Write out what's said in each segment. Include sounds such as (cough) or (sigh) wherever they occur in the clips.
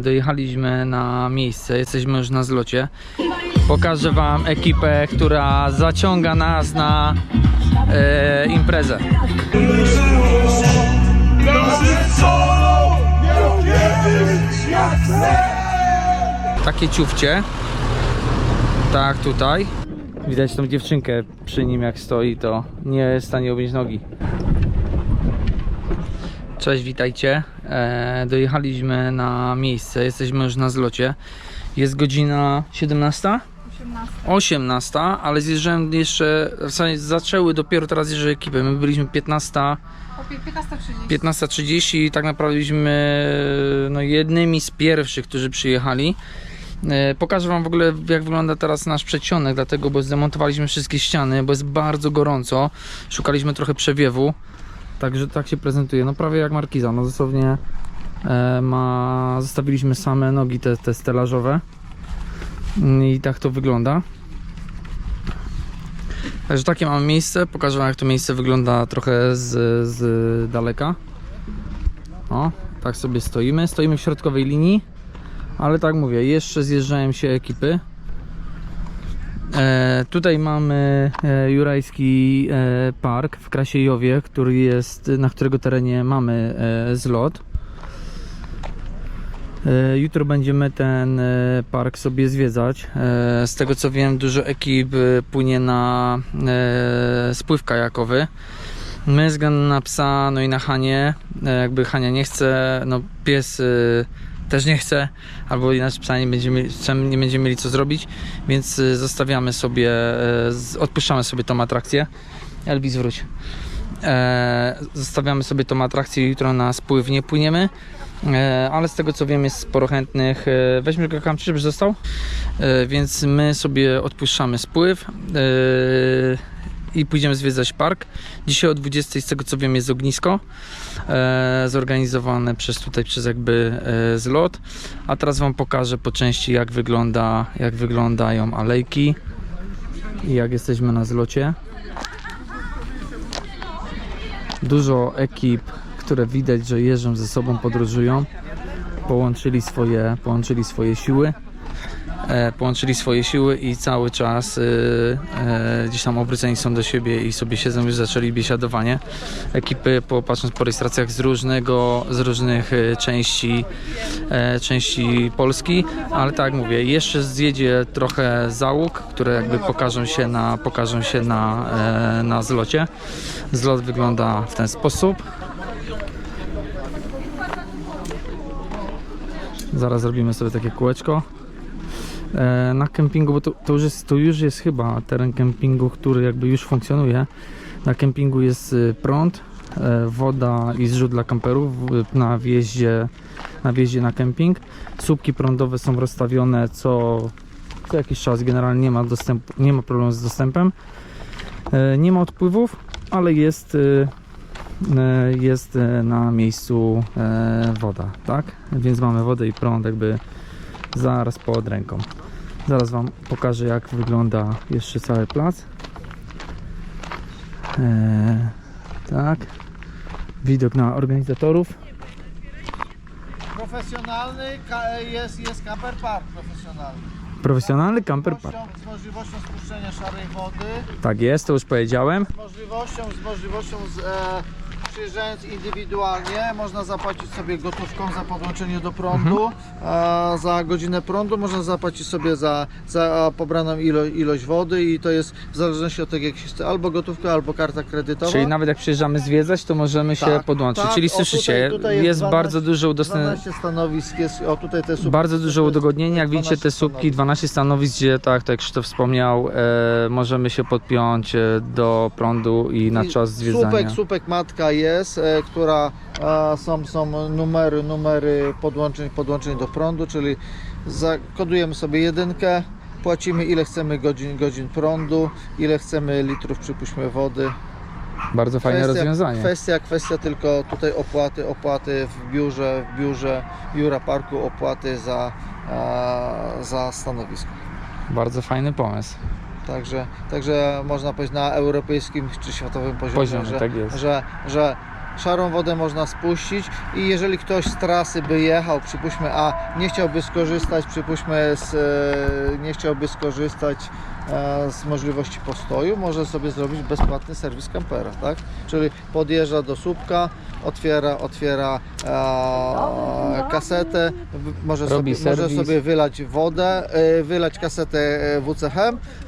Dojechaliśmy na miejsce, jesteśmy już na zlocie. Pokażę Wam ekipę, która zaciąga nas na e, imprezę. Takie ciufcie. Tak, tutaj. Widać tą dziewczynkę przy nim jak stoi, to nie jest w stanie objąć nogi. Cześć, witajcie. E, dojechaliśmy na miejsce, jesteśmy już na zlocie. Jest godzina 17? 18. 18, ale zjeżdżałem jeszcze, w zasadzie zaczęły dopiero teraz jeżdżać ekipy. My byliśmy 15, O 15.30. 15.30 i tak naprawdę byliśmy no, jednymi z pierwszych, którzy przyjechali. E, Pokażę Wam w ogóle jak wygląda teraz nasz przedsionek, dlatego bo zdemontowaliśmy wszystkie ściany, bo jest bardzo gorąco. Szukaliśmy trochę przewiewu, także tak się prezentuje. No prawie jak markiza, no dosłownie e, ma, zostawiliśmy same nogi te, te stelażowe i tak to wygląda. Także takie mamy miejsce, pokażę Wam jak to miejsce wygląda trochę z, z daleka. O, tak sobie stoimy. Stoimy w środkowej linii, ale tak mówię, jeszcze zjeżdżają się ekipy. E, tutaj mamy e, Jurajski e, Park w Krasiejowie, który jest, na którego terenie mamy zlot. Jutro będziemy ten park sobie zwiedzać. Z tego co wiem, dużo ekip płynie na spływ kajakowy. My względu na psa, no i na Hanie, jakby Hania nie chce, no pies też nie chce, albo inaczej nie będziemy, nie będziemy mieli co zrobić, więc e, zostawiamy sobie, z- odpuszczamy sobie tą atrakcję. Elvis wróć. E, zostawiamy sobie tą atrakcję, jutro na spływ nie płyniemy. E, ale z tego co wiem jest sporo chętnych. E, weźmy go kamczy, żebyś został. Więc my sobie odpuszczamy spływ i pójdziemy zwiedzać park. Dzisiaj o 20 z tego co wiem jest ognisko e, zorganizowane przez tutaj przez jakby e, zlot. A teraz wam pokażę po części jak wygląda jak wyglądają alejki i jak jesteśmy na zlocie. Dużo ekip, które widać, że jeżdżą ze sobą, podróżują. Połączyli swoje, połączyli swoje siły. E, połączyli swoje siły i cały czas y, e, gdzieś tam obróceni są do siebie i sobie siedzą, już zaczęli biesiadowanie. Ekipy, popatrząc po rejestracjach z różnego, z różnych e, części, e, części Polski, ale tak jak mówię, jeszcze zjedzie trochę załóg, które jakby pokażą się na, pokażą się na, e, na zlocie. Zlot wygląda w ten sposób. Zaraz zrobimy sobie takie kółeczko. E, Na kempingu, bo to, to, już jest, to już jest chyba teren kempingu, który jakby już funkcjonuje. Na kempingu jest y, prąd, e, woda i zrzut dla kamperów na wjeździe na, wjeździe na kemping. Słupki prądowe są rozstawione co, co jakiś czas. Generalnie nie ma, dostępu, nie ma problemu z dostępem. E, Nie ma odpływów, ale jest, y, jest na miejscu woda, tak? Więc mamy wodę i prąd jakby zaraz pod ręką. Zaraz Wam pokażę jak wygląda jeszcze cały plac. Eee, tak. Widok na organizatorów. Profesjonalny jest, jest camper park profesjonalny. Profesjonalny camper park. Z możliwością spuszczenia szarej wody, Tak jest, to już powiedziałem. z możliwością, z możliwością z, e, przyjeżdżając indywidualnie, można zapłacić sobie gotówką za podłączenie do prądu, a za godzinę prądu można zapłacić sobie za, za pobraną ilo, ilość wody i to jest w zależności od tego jak się chce, albo gotówka, albo karta kredytowa. Czyli nawet jak przyjeżdżamy zwiedzać, to możemy się Tak, podłączyć. tak, Czyli o, tutaj- słyszycie, tutaj jest, jest 12 bardzo dużo udostępnienia. 12 stanowisk jest, o tutaj te słupki. Bardzo dużo udogodnień, jak widzicie te 12 słupki, stanowisk. 12 stanowisk, gdzie tak, tak jak Krzysztof wspomniał, e, możemy się podpiąć e, do prądu i na I czas zwiedzania. Słupek, słupek matka jest, e, która są, są numery, numery podłączeń, podłączeń do prądu, czyli zakodujemy sobie jedynkę, płacimy ile chcemy godzin, godzin prądu, ile chcemy litrów przypuśćmy wody. Bardzo fajne rozwiązanie. Kwestia, kwestia tylko tutaj opłaty, opłaty w biurze, w biurze Biura Parku, opłaty za, za stanowisko. Bardzo fajny pomysł. Także, także można powiedzieć na europejskim czy światowym poziomie, Poziomie, że, tak jest. że, że szarą wodę można spuścić i jeżeli ktoś z trasy by jechał, przypuśćmy, a nie chciałby skorzystać, przypuśćmy, z, e, nie chciałby skorzystać z możliwości postoju, może sobie zrobić bezpłatny serwis kampera, tak? Czyli podjeżdża do słupka, otwiera, otwiera e, kasetę, może Robi sobie, może sobie wylać wodę, e, wylać kasetę e, WCH,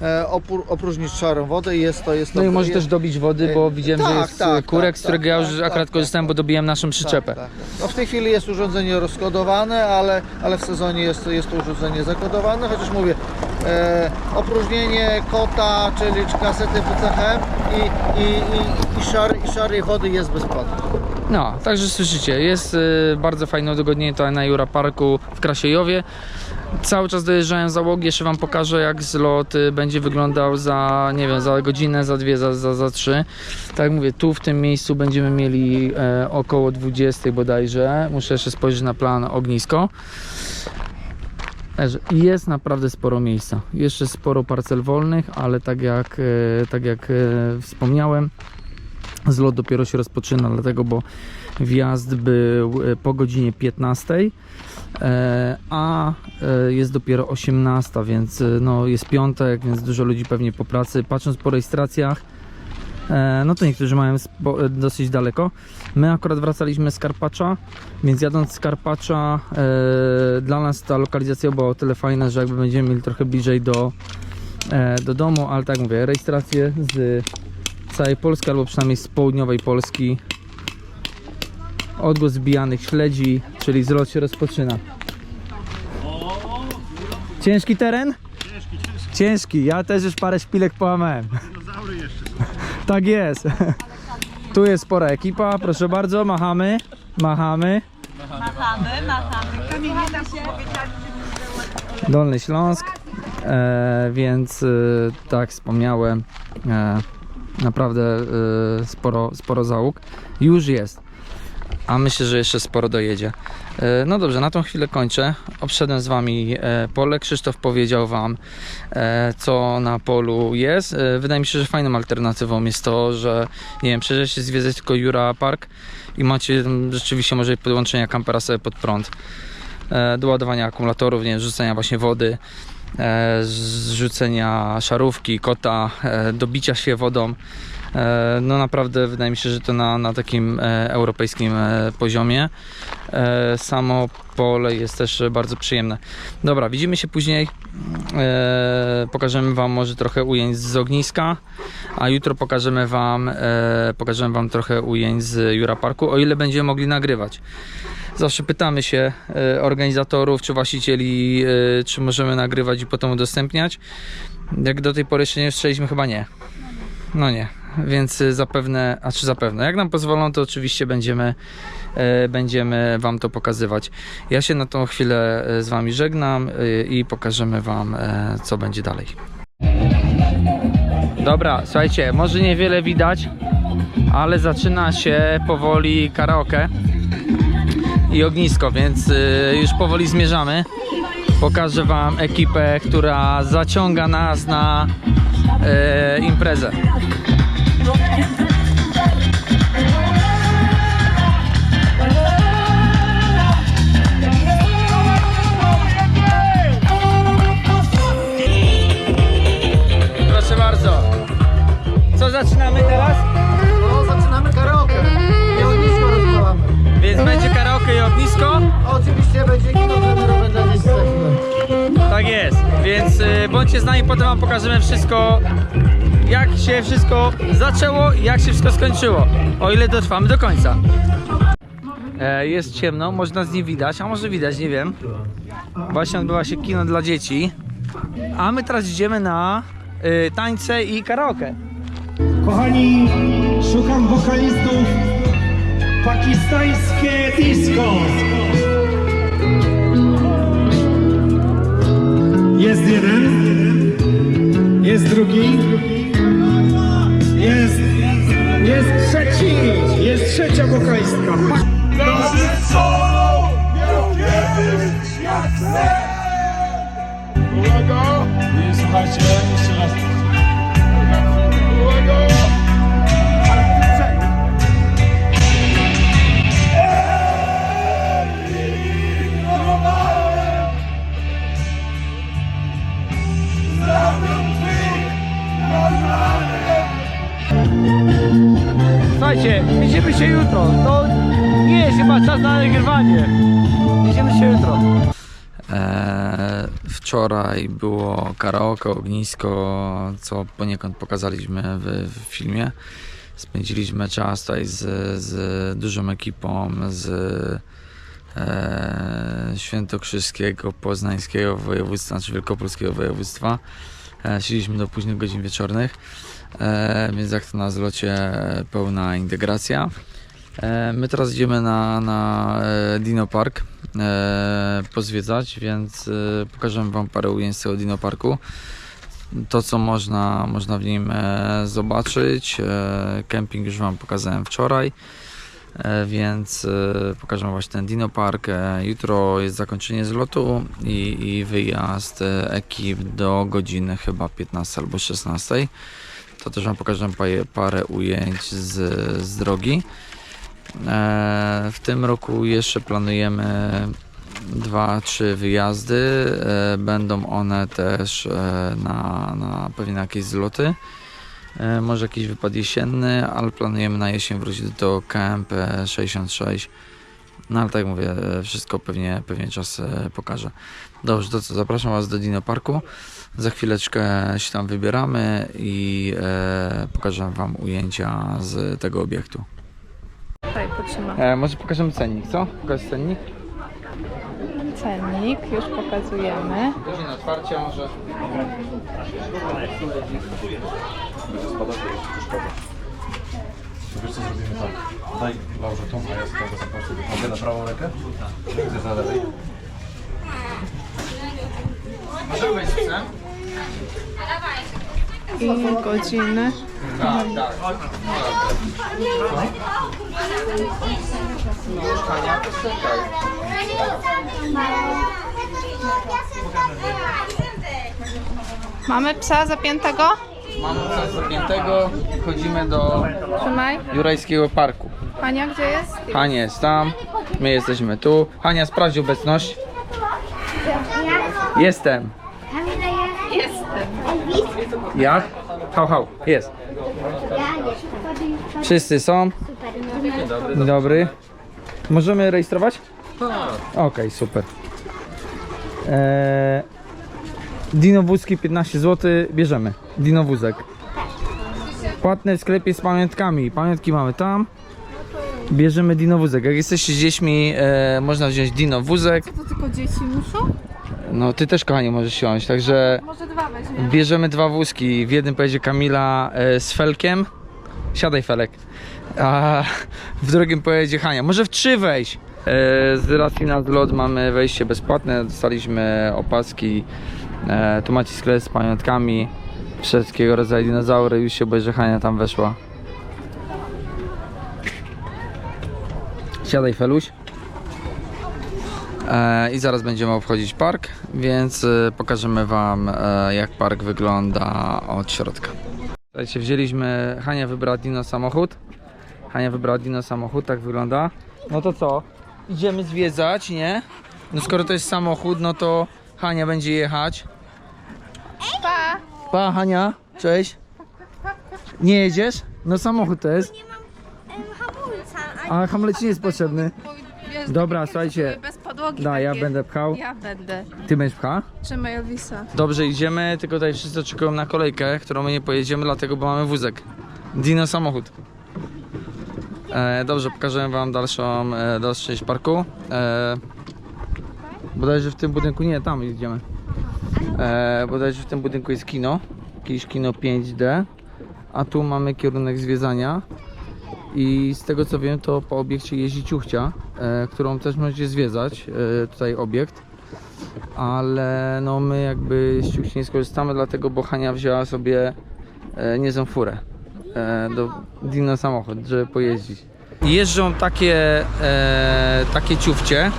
e, opór, opróżnić szarą wodę i jest to, jest to No i może też dobić wody, bo widziałem, że tak, jest tak, kurek, tak, z którego tak, ja już tak, akurat tak, korzystałem, bo dobiłem naszą przyczepę. Tak, tak. No w tej chwili jest urządzenie rozkodowane, ale, ale w sezonie jest, jest to urządzenie zakodowane, chociaż mówię, e, kota, czyli czy kasety WCH i, i, i, i, szar, i szarej wody jest bezpłatne. No, także słyszycie, jest y, bardzo fajne udogodnienie tutaj na Jura Parku w Krasiejowie. Cały czas dojeżdżałem załogi, jeszcze wam pokażę jak zlot y, będzie wyglądał za, nie wiem, za godzinę, za dwie, za, za, za trzy. Tak jak mówię, tu w tym miejscu będziemy mieli e, około 20 bodajże. Muszę jeszcze spojrzeć na plan ognisko. Jest naprawdę sporo miejsca. Jeszcze sporo parcel wolnych, ale tak jak, e, tak jak e, wspomniałem, Zlot dopiero się rozpoczyna, dlatego, bo wjazd był e, po godzinie 15, e, a jest dopiero 18, więc no, jest piątek, więc dużo ludzi pewnie po pracy. Patrząc po rejestracjach, no to niektórzy mają e, dosyć daleko. My akurat wracaliśmy z Karpacza, więc jadąc z Karpacza, e, dla nas ta lokalizacja była o tyle fajna, że jakby będziemy mieli trochę bliżej do, e, do domu, ale tak mówię, rejestracje z całej Polski, albo przynajmniej z południowej Polski. Odgłos zbijanych śledzi, czyli zlot się rozpoczyna. Ciężki teren? Ciężki, ciężki. Ciężki, ja też już parę szpilek połamałem. Tak jest. (laughs) Tu jest spora ekipa, proszę bardzo, machamy, machamy. Machamy, machamy. Się Dolny Śląsk, e, więc e, tak wspomniałem, e, naprawdę e, sporo, sporo załóg już jest, a myślę, że jeszcze sporo dojedzie. E, no dobrze, na tą chwilę kończę. Obszedłem z Wami e, pole. Krzysztof powiedział Wam, e, co na polu jest. Wydaje mi się, że fajną alternatywą jest to, że nie wiem, przejeżdżacie zwiedzać tylko Jura Park i macie rzeczywiście może podłączenia kampera sobie pod prąd do ładowania akumulatorów, nie wiem, rzucenia właśnie wody, zrzucenia szarówki, kota, e, do bicia się wodą. E, No naprawdę wydaje mi się, że to na, na takim e, europejskim e, poziomie. Samo pole jest też bardzo przyjemne. Dobra, widzimy się później. Pokażemy Wam może trochę ujęć z ogniska, a jutro pokażemy Wam, pokażemy Wam trochę ujęć z Jura Parku, o ile będziemy mogli nagrywać. Zawsze pytamy się organizatorów czy właścicieli, czy możemy nagrywać i potem udostępniać. Jak do tej pory jeszcze nie strzeliśmy, chyba nie. No nie, więc e, zapewne, a czy zapewne, jak nam pozwolą, to oczywiście będziemy, e, będziemy Wam to pokazywać. Ja się na tą chwilę e, z Wami żegnam e, i pokażemy Wam, e, co będzie dalej. Dobra, słuchajcie, może niewiele widać, ale zaczyna się powoli karaoke i ognisko, więc y, już powoli zmierzamy. Pokażę Wam ekipę, która zaciąga nas na y, imprezę. Proszę bardzo. Co zaczynamy teraz? No, zaczynamy karaoke i ognisko rozpalamy. Więc będzie karaoke i ognisko. Oczywiście będzie kino plenerowe dla dzieci za chwilę. Tak jest, więc y, bądźcie z nami, potem wam pokażemy wszystko, jak się wszystko zaczęło i jak się wszystko skończyło, o ile dotrwamy do końca. E, jest ciemno, może nas nie widać, a może widać, nie wiem. Właśnie odbywa się kino dla dzieci, a my teraz idziemy na y, tańce i karaoke. Kochani, szukam wokalistów pakistańskie disco. Jest jeden, jest drugi, jest trzeci, jest trzecia jak sen Uwaga! I słuchajcie, jeszcze raz Słuchajcie, widzimy się jutro. To nie jest chyba czas na nagrywanie. Widzimy się jutro. E, wczoraj było karaoke, ognisko, co poniekąd pokazaliśmy w, w filmie. Spędziliśmy czas tutaj z, z dużą ekipą z e, Świętokrzyskiego, Poznańskiego województwa, czy Wielkopolskiego województwa. E, siedzieliśmy do późnych godzin wieczornych, e, więc jak to na zlocie e, pełna integracja. My teraz idziemy na, na Dino Park pozwiedzać, więc pokażę Wam parę ujęć z tego Dino Parku. To, co można, można w nim zobaczyć. Kemping już Wam pokazałem wczoraj, więc e, pokażę właśnie ten Dino Park. E, Jutro jest zakończenie zlotu i, i wyjazd e, ekip do godziny chyba 15 albo 16. To też Wam pokażę pa- parę ujęć z, z drogi. E, W tym roku jeszcze planujemy dwa, trzy wyjazdy. E, Będą one też e, na, na pewnie na jakieś zloty. E, Może jakiś wypad jesienny, ale planujemy na jesień wrócić do KMP 66. No ale tak jak mówię, e, wszystko pewnie, pewnie czas e, pokaże. Dobrze, to co, zapraszam Was do Dino Parku. Za chwileczkę się tam wybieramy i e, pokażę Wam ujęcia z tego obiektu. Tutaj E, może pokażemy cennik, co? Pokaż cennik. cennik, już pokazujemy. Godzina otwarcia może. Wiesz co zrobimy tak? Daj Laurze tą, a ja z tego zapatrzę. Mogę na prawą rękę? Chcesz na lewej? Wejść psem? I godziny. Tak, tak. Mieszkania to słuchaj. Mamy psa zapiętego? Mamy coś zapiętego. Chodzimy do Trzymaj. Jurajskiego Parku. Hania gdzie jest? Hania jest tam, my jesteśmy tu. Hania, sprawdź obecność. Jestem. Jestem. Jak? Hał, hał, jest. Wszyscy są. Dzień dobry. Możemy rejestrować? Okej, super. Eee, Dino wózki 15 zł, bierzemy. Dino wózek. Płatne w sklepie z pamiątkami. Pamiątki mamy tam. Bierzemy dino wózek. Jak jesteście z dziećmi, e, można wziąć dino wózek. To tylko dzieci muszą? No ty też kochanie możesz siąść, także Może dwa weźmie. bierzemy dwa wózki. W jednym pojedzie Kamila e, z Felkiem. Siadaj Felek. A w drugim pojedzie Hania. Może w trzy wejść. E, z racji na zlot mamy wejście bezpłatne. Dostaliśmy opaski. E, tu macie sklep z pamiątkami. Wszystkiego rodzaju dinozaury. Już się że Hania tam weszła. Siadaj Feluś. E, I zaraz będziemy obchodzić park, więc e, pokażemy Wam e, jak park wygląda od środka. Słuchajcie, wzięliśmy, Hania wybrała Dino samochód. Hania wybrała Dino samochód, tak wygląda. No to co? Idziemy zwiedzać, nie? No skoro to jest samochód, no to Hania będzie jechać. Pa! Pa Hania, cześć. Nie jedziesz? No samochód to jest. A hamulec nie jest potrzebny. Wiesz, Dobra, takie słuchajcie. były Bez podłogi Da, ja takie. będę pchał. Ja będę. Ty będziesz pcha? Trzymaj Elvisa. Dobrze, idziemy, tylko tutaj wszyscy czekają na kolejkę, którą my nie pojedziemy, dlatego bo mamy wózek. Dino samochód. E, dobrze, pokażę wam dalszą, e, dalszą część parku. E, bodajże w tym budynku, nie, tam idziemy. E, bodajże w tym budynku jest kino, jakieś kino 5D, a tu mamy kierunek zwiedzania. I z tego co wiem, to po obiekcie jeździ ciuchcia, e, którą też możecie zwiedzać, e, tutaj obiekt ale no my jakby z ciuchci nie skorzystamy, dlatego bo Hania wzięła sobie e, niezłą furę e, do Dino samochód, żeby pojeździć. Jeżdżą takie, e, takie ciufcie,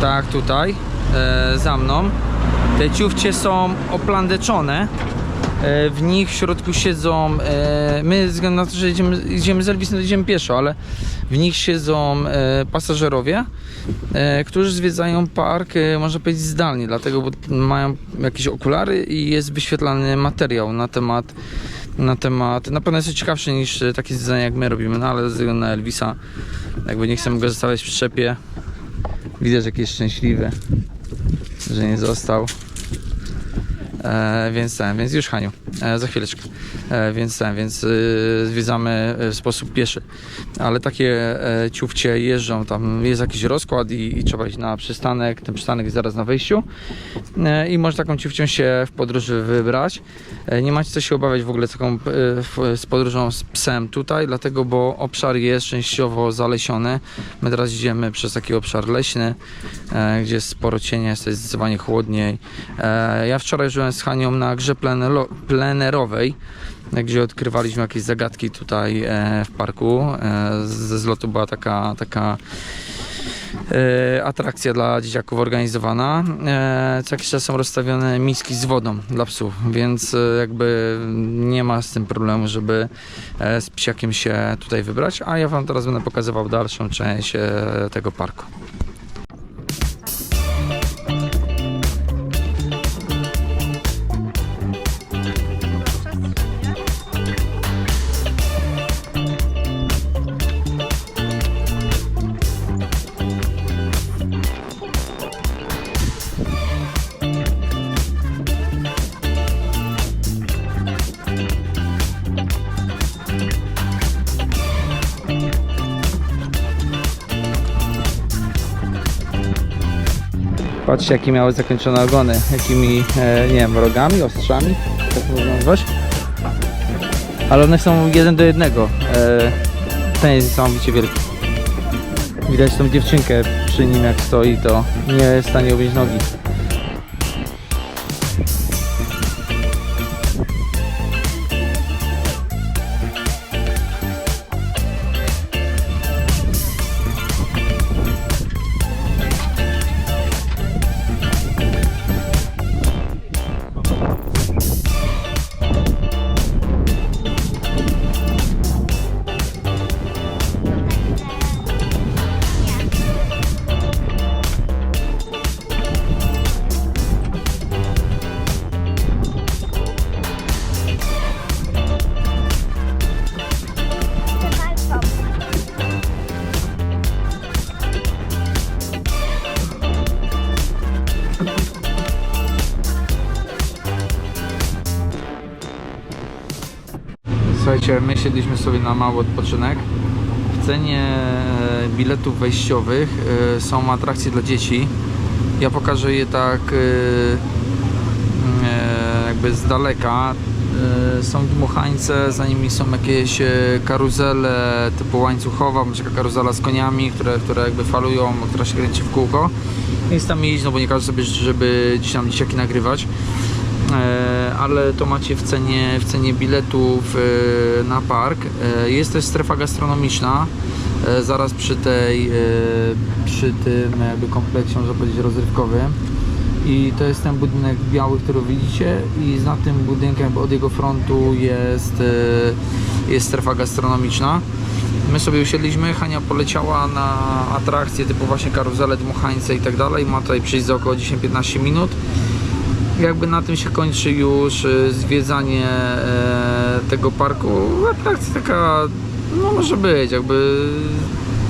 tak tutaj, e, za mną. Te ciufcie są oplandeczone. E, W nich w środku siedzą, e, my ze względu na to, że idziemy, idziemy z Elvisem, idziemy pieszo, ale w nich siedzą e, pasażerowie, e, którzy zwiedzają park, e, można powiedzieć zdalnie, dlatego bo mają jakieś okulary i jest wyświetlany materiał na temat na temat, na pewno jest to ciekawsze niż takie zwiedzania jak my robimy, no ale ze względu na Elvisa jakby nie chcemy go zostawiać w przyczepie. Widać jaki jest szczęśliwy, że nie został. E, więc ten, więc już Haniu, e, za chwileczkę. E, więc ten, więc e, zwiedzamy e, w sposób pieszy. Ale takie e, ciufcie jeżdżą, tam jest jakiś rozkład i, i trzeba iść na przystanek. Ten przystanek jest zaraz na wejściu. E, I można taką ciufcią się w podróży wybrać. E, nie macie co się obawiać w ogóle taką e, w- z podróżą z psem tutaj, dlatego, bo obszar jest częściowo zalesiony. My teraz idziemy przez taki obszar leśny, e, gdzie jest sporo cienia, jest zdecydowanie chłodniej. E, ja wczoraj żyłem z Hanią na grze plenero- plenerowej, gdzie odkrywaliśmy jakieś zagadki tutaj e, w parku. E, ze zlotu była taka, taka e, atrakcja dla dzieciaków organizowana. Co jakiś czas są rozstawione miski z wodą dla psów, więc jakby nie ma z tym problemu, żeby z psiakiem się tutaj wybrać, a ja Wam teraz będę pokazywał dalszą część tego parku. Patrzcie, jakie miały zakończone ogony, jakimi, e, nie wiem, rogami, ostrzami, tak można nazwać. Ale one są jeden do jednego. E, ten jest niesamowicie wielki. Widać tą dziewczynkę przy nim jak stoi, to nie jest w stanie objąć nogi. Słuchajcie, my siedliśmy sobie na mały odpoczynek. W cenie e, biletów wejściowych e, są atrakcje dla dzieci. Ja pokażę je tak e, e, jakby z daleka. Są dmuchańce, za nimi są jakieś karuzele typu łańcuchowa, bądź taka karuzela z koniami, które, które jakby falują, która się kręci w kółko. Jest tam iść, no bo nie każdy sobie żeby gdzieś tam dzieciaki nagrywać. Ale to macie w cenie, w cenie biletów na park. E, Jest też strefa gastronomiczna e, zaraz przy tej, e, przy tym jakby kompleksie, można powiedzieć, rozrywkowym. I to jest ten budynek biały, który widzicie i za tym budynkiem od jego frontu jest, jest strefa gastronomiczna. My sobie usiedliśmy, Hania poleciała na atrakcje typu właśnie karuzele, dmuchańce i tak dalej. Ma tutaj przyjść za około 10-15 minut jakby na tym się kończy już e, zwiedzanie e, tego parku. Atrakcja taka, no może być, jakby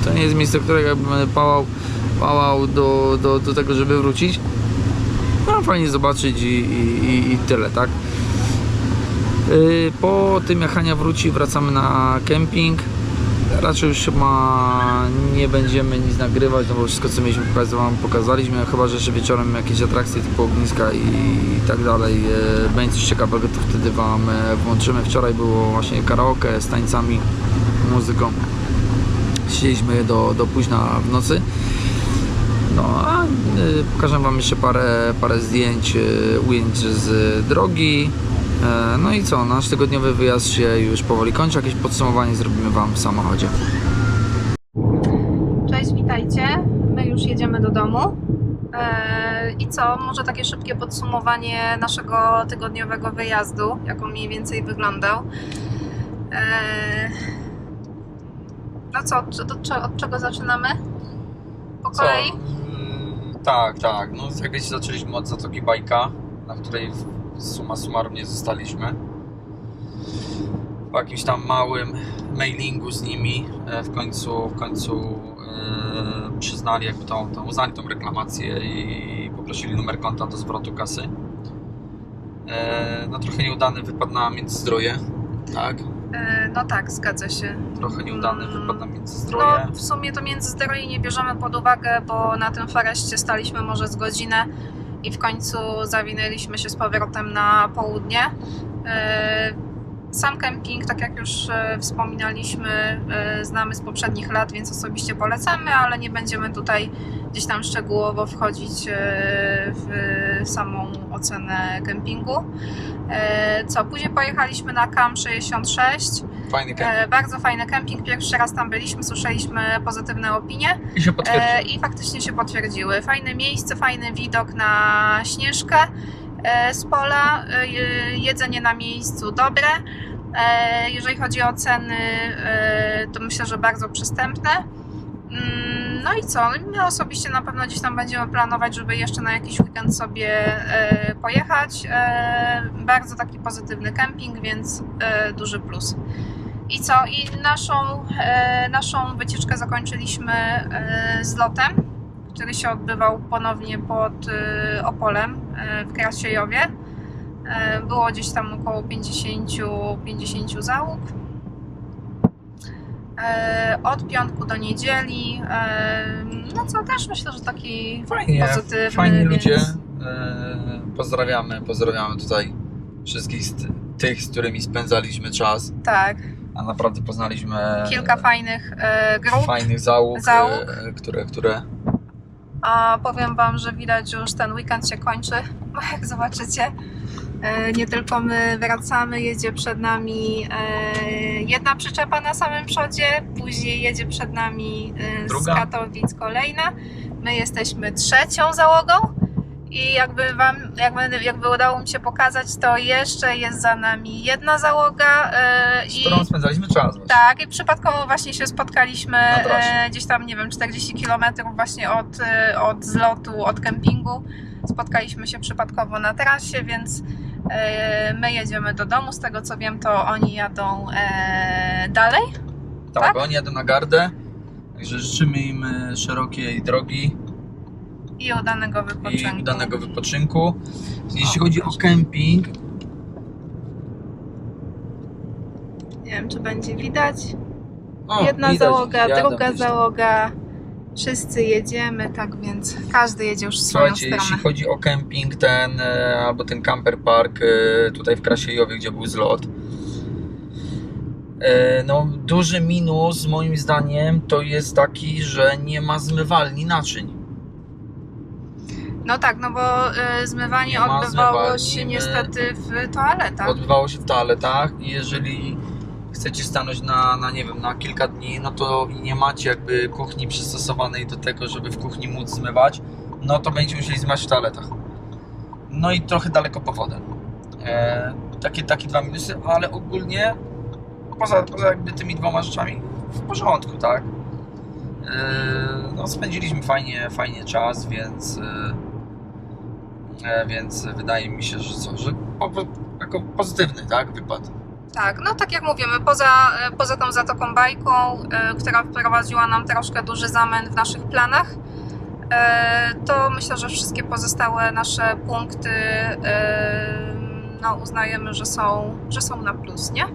to nie jest miejsce, które jakby będę pałał, pałał do, do, do tego, żeby wrócić. No fajnie zobaczyć i, i, i- tyle, tak? Y, Po tym jak Hania wróci, wracamy na kemping. Raczej już chyba nie będziemy nic nagrywać, no bo wszystko co mieliśmy pokazać wam pokazaliśmy, chyba że jeszcze wieczorem jakieś atrakcje typu ogniska i, tak dalej e, będzie coś ciekawego, to wtedy wam e, włączymy. Wczoraj było właśnie karaoke z tańcami, muzyką. Siedzieliśmy do, do późna w nocy. No a y, pokażę Wam jeszcze parę, parę zdjęć, y, ujęć z drogi. E, No i co, nasz tygodniowy wyjazd się już powoli kończy. Jakieś podsumowanie zrobimy Wam w samochodzie. Cześć, witajcie. My już jedziemy do domu. Eee, I co? Może takie szybkie podsumowanie naszego tygodniowego wyjazdu, jak on mniej więcej wyglądał. Eee, No co, cze- od czego zaczynamy? Po kolei? Mm, Tak, tak. No jak wiecie, zaczęliśmy od Zatoki Bajka, na której summa summarum nie zostaliśmy. po jakimś tam małym mailingu z nimi e, w końcu, w końcu e, przyznali jakby tą, tą, uznali tą reklamację i poprosili numer konta do zwrotu kasy. E, no trochę nieudany wypadł na Międzyzdroje, tak? No tak, zgadza się. Trochę nieudany Mm. wypadł na Międzyzdroje. No, w sumie to Międzyzdroje nie bierzemy pod uwagę, bo na tym foreście staliśmy może z godzinę i w końcu zawinęliśmy się z powrotem na południe. E, Sam kemping, tak jak już e, wspominaliśmy, e, znamy z poprzednich lat, więc osobiście polecamy, ale nie będziemy tutaj gdzieś tam szczegółowo wchodzić w samą ocenę kempingu. E, Co, później pojechaliśmy na KAM 66. Fajny. E, bardzo fajny kemping. Pierwszy raz tam byliśmy, słyszeliśmy pozytywne opinie I się potwierdził. e, i faktycznie się potwierdziły. Fajne miejsce, fajny widok na Śnieżkę e, z pola, e, jedzenie na miejscu dobre. E, jeżeli chodzi o ceny, e, to myślę, że bardzo przystępne. Mm, No i co? My osobiście na pewno gdzieś tam będziemy planować, żeby jeszcze na jakiś weekend sobie e, pojechać. E, bardzo taki pozytywny kemping, więc e, duży plus. I co? I naszą, naszą wycieczkę zakończyliśmy z lotem, który się odbywał ponownie pod Opolem w Krasiejowie. Było gdzieś tam około 50, 50 załóg. E, od piątku do niedzieli. E, no co też myślę, że taki Fajnie, pozytywny. fajni więc- ludzie. E, Pozdrawiamy, pozdrawiamy tutaj wszystkich z tych, z którymi spędzaliśmy czas, Tak, a naprawdę poznaliśmy kilka fajnych grup. fajnych załóg, Załóg. które, które A powiem Wam, że widać, że już ten weekend się kończy, bo jak zobaczycie, nie tylko my wracamy, jedzie przed nami e, jedna przyczepa na samym przodzie, później jedzie przed nami e, z Druga. Katowic kolejna. My jesteśmy trzecią załogą i jakby Wam, jakby, jakby udało mi się pokazać, to jeszcze jest za nami jedna załoga e, z i którą spędzaliśmy czas. Właśnie. tak, i przypadkowo właśnie się spotkaliśmy e, gdzieś tam, nie wiem, 40 km właśnie od, e, od zlotu, od kempingu. Spotkaliśmy się przypadkowo na trasie, więc e, my jedziemy do domu. Z tego co wiem, to oni jadą e, dalej. Tak, tak? oni jadą na gardę, także życzymy im e, szerokiej drogi I udanego wypoczynku. i udanego wypoczynku. Jeśli chodzi o kemping, Nie wiem, czy będzie widać. o, Jedna widać, załoga, jadą druga załoga. Wszyscy jedziemy, tak więc każdy jedzie już w swoją Słuchajcie, stronę. jeśli chodzi o kemping ten, e, albo ten camper park e, tutaj w Krasiejowie, gdzie był zlot, e, no duży minus moim zdaniem to jest taki, że nie ma zmywalni naczyń. No tak, no bo zmywanie Nie ma odbywało zmywalni, się my- niestety w toaletach. Odbywało się w toaletach i jeżeli chcecie stanąć na, na, nie wiem, na kilka dni, no to i nie macie jakby kuchni przystosowanej do tego, żeby w kuchni móc zmywać, no to będziecie musieli zmywać w toaletach. No i trochę daleko po wodę. E, takie, takie dwa minusy, ale ogólnie poza, poza jakby tymi dwoma rzeczami w porządku, tak? E, no spędziliśmy fajnie, fajnie czas, więc e, e, więc wydaje mi się, że co, że po, po, jako pozytywny, tak, wypad. Tak, no tak jak mówimy, poza, e, poza tą Zatoką Bajką, e, która wprowadziła nam troszkę duży zamęt w naszych planach, e, to myślę, że wszystkie pozostałe nasze punkty no, uznajemy, że są, że są na plus, nie?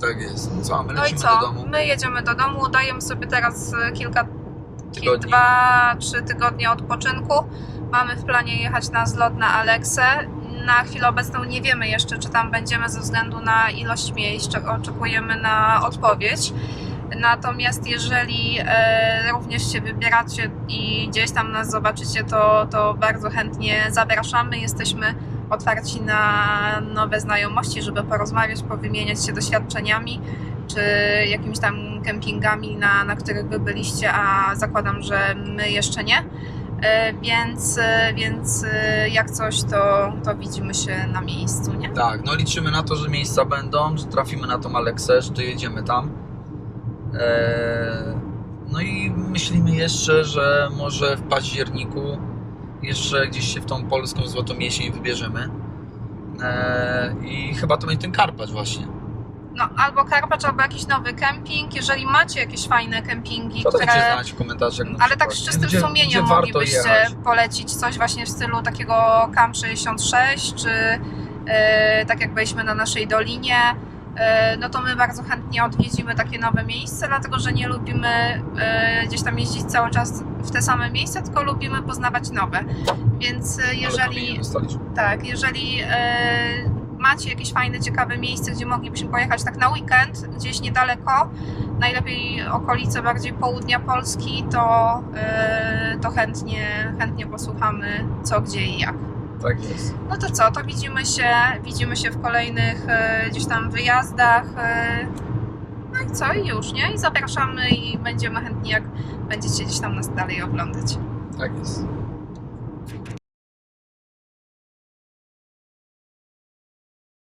Tak jest. No co, my No i co? do domu. My jedziemy do domu, dajemy sobie teraz kilka Tygodni. dwa, trzy tygodnie odpoczynku. Mamy w planie jechać na zlot na Aleksę. Na chwilę obecną nie wiemy jeszcze, czy tam będziemy ze względu na ilość miejsc. Czek- Oczekujemy na odpowiedź. Natomiast jeżeli e, również się wybieracie i gdzieś tam nas zobaczycie, to, to bardzo chętnie zapraszamy. Jesteśmy otwarci na nowe znajomości, żeby porozmawiać, powymieniać się doświadczeniami czy jakimiś tam kempingami, na, na których wy byliście, a zakładam, że my jeszcze nie. E, Więc, e, więc e, jak coś, to, to widzimy się na miejscu, nie? Tak, no liczymy na to, że miejsca będą, że trafimy na tą Aleksę, że dojedziemy tam. No i myślimy jeszcze, że może w październiku jeszcze gdzieś się w tą polską złotą jesień wybierzemy. I chyba to będzie ten Karpacz właśnie. No, albo Karpacz, albo jakiś nowy kemping. Jeżeli macie jakieś fajne kempingi, To które... znać w komentarzach. na Ale tak z czystym gdzie- sumieniem gdzie moglibyście jechać. polecić coś właśnie w stylu takiego Cam 66, czy e, tak jak byliśmy na naszej dolinie, e, no to my bardzo chętnie odwiedzimy takie nowe miejsce, dlatego że nie lubimy e, gdzieś tam jeździć cały czas w te same miejsca, tylko lubimy poznawać nowe. Więc jeżeli, tak, jeżeli e, macie jakieś fajne, ciekawe miejsce, gdzie moglibyśmy pojechać tak na weekend, gdzieś niedaleko, najlepiej okolice bardziej południa Polski, to, e, to chętnie, chętnie posłuchamy co, gdzie i jak. Tak jest. No to co, to widzimy się, widzimy się w kolejnych e, gdzieś tam wyjazdach. E, no i co, i już, nie? I zapraszamy i będziemy chętni, jak będziecie gdzieś tam nas dalej oglądać. Tak jest.